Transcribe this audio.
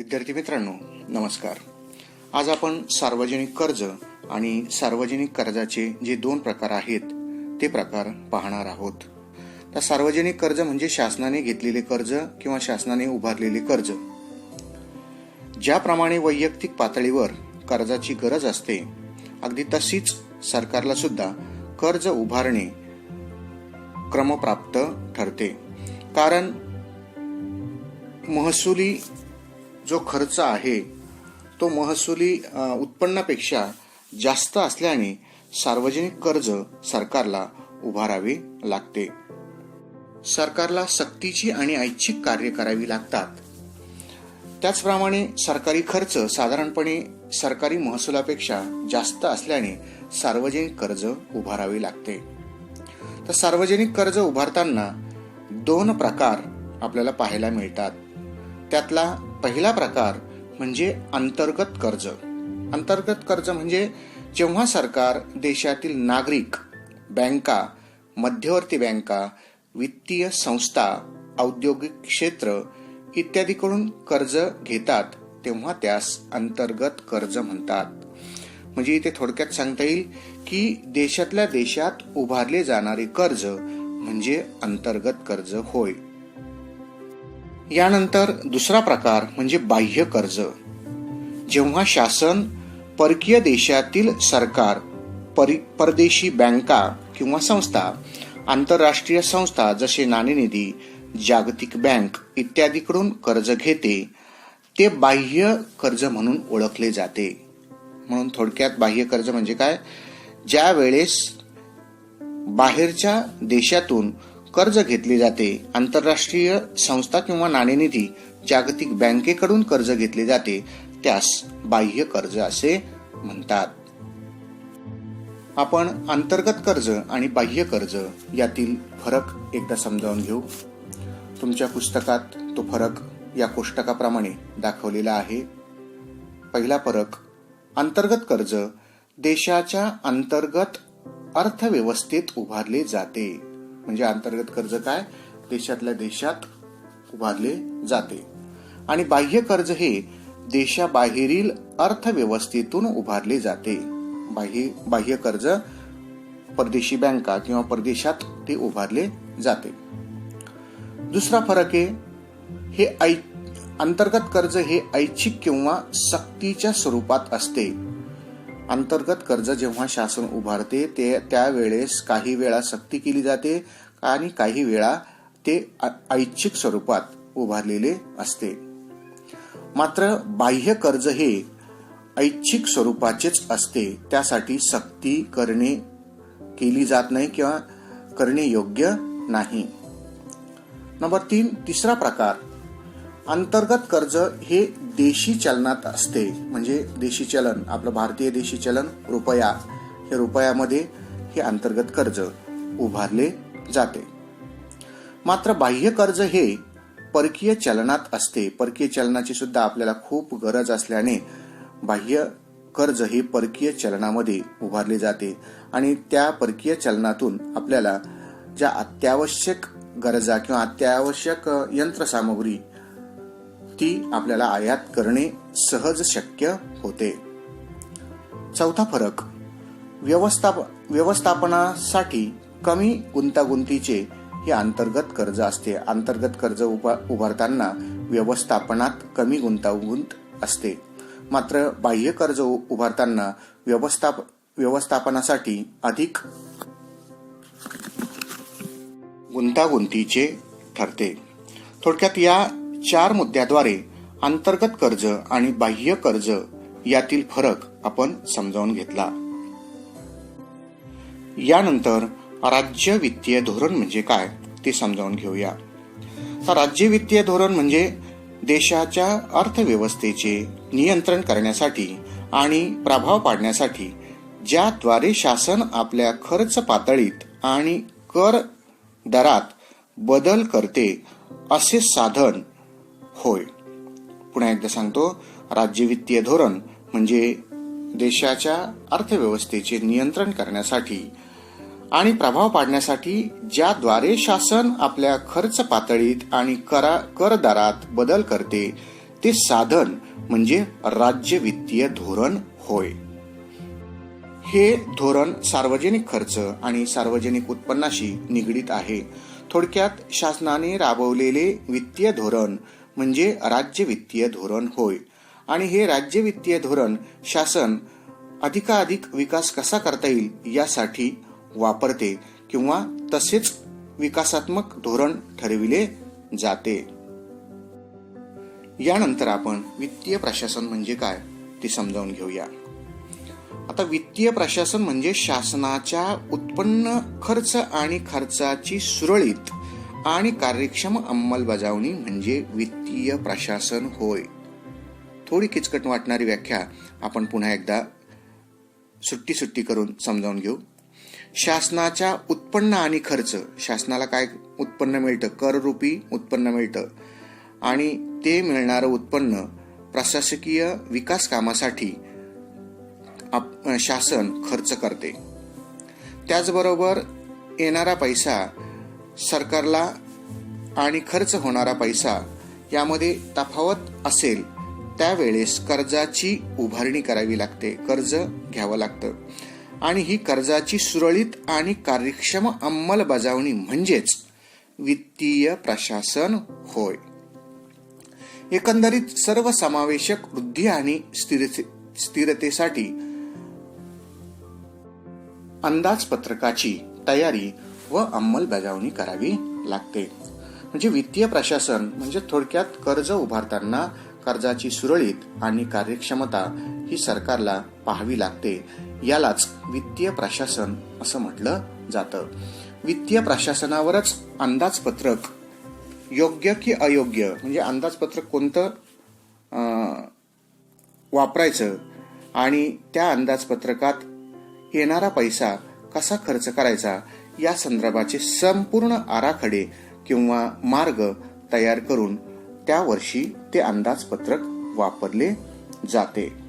विद्यार्थी मित्रांनो नमस्कार. आज आपण सार्वजनिक कर्ज आणि सार्वजनिक कर्जाचे जे दोन प्रकार आहेत ते प्रकार पाहणार आहोत. तर सार्वजनिक कर्ज म्हणजे शासनाने घेतलेले कर्ज किंवा शासनाने उभारलेले कर्ज. ज्याप्रमाणे वैयक्तिक पातळीवर कर्जाची गरज असते अगदी तशीच सरकारला सुद्धा कर्ज उभारणे क्रमप्राप्त ठरते. कारण महसुली जो खर्च आहे तो महसुली उत्पन्नापेक्षा जास्त असल्याने सार्वजनिक कर्ज सरकारला उभारावे लागते. सरकारला सक्तीची आणि ऐच्छिक कार्य करावी लागतात. त्याचप्रमाणे सरकारी खर्च साधारणपणे सरकारी महसुलापेक्षा जास्त असल्याने सार्वजनिक कर्ज उभारावे लागते. तर सार्वजनिक कर्ज उभारताना दोन प्रकार आपल्याला पाहायला मिळतात. त्यातला पहिला प्रकार म्हणजे अंतर्गत कर्ज. अंतर्गत कर्ज म्हणजे जेव्हा सरकार देशातील नागरिक बँका मध्यवर्ती बँका वित्तीय संस्था औद्योगिक क्षेत्र इत्यादीकडून कर्ज घेतात तेव्हा त्यास अंतर्गत कर्ज म्हणतात. म्हणजे इथे थोडक्यात सांगता येईल की देशातल्या देशात उभारले जाणारे कर्ज म्हणजे अंतर्गत कर्ज होय. यानंतर दुसरा प्रकार म्हणजे बाह्य कर्ज. जेव्हा शासन परकीय देशातील सरकार परि परदेशी बँका किंवा संस्था आंतरराष्ट्रीय संस्था जसे नाणेनिधी जागतिक बँक इत्यादीकडून कर्ज घेते ते बाह्य कर्ज म्हणून ओळखले जाते. म्हणून थोडक्यात बाह्य कर्ज म्हणजे काय? ज्या वेळेस बाहेरच्या देशातून कर्ज घेतले जाते. आंतरराष्ट्रीय संस्था किंवा नाणेनिधी जागतिक बँकेकडून कर्ज घेतले जाते. त्यास बाह्य कर्ज असे म्हणतात. आपण अंतर्गत कर्ज आणि बाह्य कर्ज यातील फरक एकदा समजावून घेऊ. तुमच्या पुस्तकात तो फरक या कोष्टकाप्रमाणे दाखवलेला आहे. पहिला फरक अंतर्गत कर्ज देशाच्या अंतर्गत अर्थव्यवस्थेत उभारले जाते. म्हणजे अंतर्गत कर्ज काय? देशातल्या देशात उभारले जाते. आणि बाह्य कर्ज हे देशाबाहेरील अर्थव्यवस्थेतून उभारले जाते. बाह्य बाह्य कर्ज परदेशी बँका किंवा परदेशात ते उभारले जाते. दुसरा फरक आहे हे ऐ अंतर्गत कर्ज हे ऐच्छिक किंवा सक्तीच्या स्वरूपात असते. अंतर्गत कर्ज जेव्हा शासन उभारते ते त्यावेळेस काही वेळा सक्ती केली जाते आणि काही वेळा ते ऐच्छिक स्वरूपात उभारलेले असते. मात्र बाह्य कर्ज हे ऐच्छिक स्वरूपाचेच असते. त्यासाठी सक्ती करणे केली जात नाही किंवा करणे योग्य नाही. नंबर तीन तिसरा प्रकार अंतर्गत कर्ज हे देशी चलनात असते. म्हणजे देशी चलन आपलं भारतीय देशी चलन रुपया. हे रुपयामध्ये हे अंतर्गत कर्ज उभारले जाते. मात्र बाह्य कर्ज हे परकीय चलनात असते. परकीय चलनाची सुद्धा आपल्याला खूप गरज असल्याने बाह्य कर्ज हे परकीय चलनामध्ये उभारले जाते. आणि त्या परकीय चलनातून आपल्याला ज्या अत्यावश्यक गरजा किंवा अत्यावश्यक यंत्रसामग्री यंत्रसामुग्री ती आपल्याला आयात करणे सहज शक्य होते. चौथा फरक व्यवस्थाप व्यवस्थापनासाठी कमी गुंतागुंतीचे हे अंतर्गत कर्ज असते. अंतर्गत कर्ज उभा उभारताना व्यवस्थापनात कमी गुंतागुंत असते. मात्र बाह्य कर्ज उ- उभारताना व्यवस्थाप व्यवस्थापनासाठी अधिक गुंतागुंतीचे ठरते. थोडक्यात या चार मुद्द्याद्वारे अंतर्गत कर्ज आणि बाह्य कर्ज यातील फरक आपण समजावून घेतला. यानंतर राज्य वित्तीय धोरण म्हणजे काय ते समजावून घेऊया. तर राज्य वित्तीय धोरण म्हणजे देशाच्या अर्थव्यवस्थेचे नियंत्रण करण्यासाठी आणि प्रभाव पाडण्यासाठी ज्याद्वारे शासन आपल्या खर्च पातळीत आणि कर दरात बदल करते असे साधन होय. पुन्हा एकदा सांगतो राज्य वित्तीय धोरण म्हणजे देशाच्या अर्थव्यवस्थेचे नियंत्रण करण्यासाठी आणि प्रभाव पाडण्यासाठी ज्याद्वारे शासन आपल्या खर्च पातळीत आणि करा कर दरात बदल करते ते साधन म्हणजे राज्य वित्तीय धोरण होय. हे धोरण सार्वजनिक खर्च आणि सार्वजनिक उत्पन्नाशी निगडीत आहे. थोडक्यात शासनाने राबवलेले वित्तीय धोरण म्हणजे राज्य वित्तीय धोरण होय. आणि हे राज्य वित्तीय धोरण शासन अधिकाधिक विकास कसा करता येईल यासाठी वापरते किंवा तसेच विकासात्मक धोरण ठरविले जाते. यानंतर आपण वित्तीय प्रशासन म्हणजे काय ते समजावून घेऊया. आता वित्तीय प्रशासन म्हणजे शासनाच्या उत्पन्न खर्च आणि खर्चाची सुरळीत आणि कार्यक्षम अंमलबजावणी म्हणजे वित्तीय प्रशासन होय. थोडी किचकट वाटणारी व्याख्या आपण पुन्हा एकदा सुट्टी सुट्टी करून समजावून घेऊ. शासनाच्या उत्पन्न आणि खर्च शासनाला काय उत्पन्न मिळतं? कररूपी उत्पन्न मिळतं. आणि ते मिळणारं उत्पन्न प्रशासकीय विकास कामासाठी शासन खर्च करते. त्याचबरोबर येणारा पैसा सरकारला आणि खर्च होणारा पैसा यामध्ये तफावत असेल त्यावेळेस कर्जाची उभारणी करावी लागते कर्ज घ्यावं लागतं. आणि ही कर्जाची सुरळीत आणि कार्यक्षम अंमलबजावणी म्हणजेच वित्तीय प्रशासन होय. एकंदरीत सर्वसमावेशक वृद्धी आणि स्थिरतेसाठी अंदाजपत्रकाची तयारी व अंमलबजावणी करावी लागते. म्हणजे वित्तीय प्रशासन म्हणजे थोडक्यात कर्ज उभारताना कर्जाची सुरळीत आणि कार्यक्षमता ही सरकारला पाहावी लागते. यालाच वित्तीय प्रशासन असं म्हटलं जातं. वित्तीय प्रशासनावरच अंदाजपत्रक योग्य की अयोग्य म्हणजे अंदाजपत्रक कोणतं वापरायचं आणि त्या अंदाजपत्रकात येणारा पैसा कसा खर्च करायचा या संदर्भाचे संपूर्ण आराखडे किंवा मार्ग तयार करून त्या वर्षी ते अंदाजपत्रक वापरले जाते.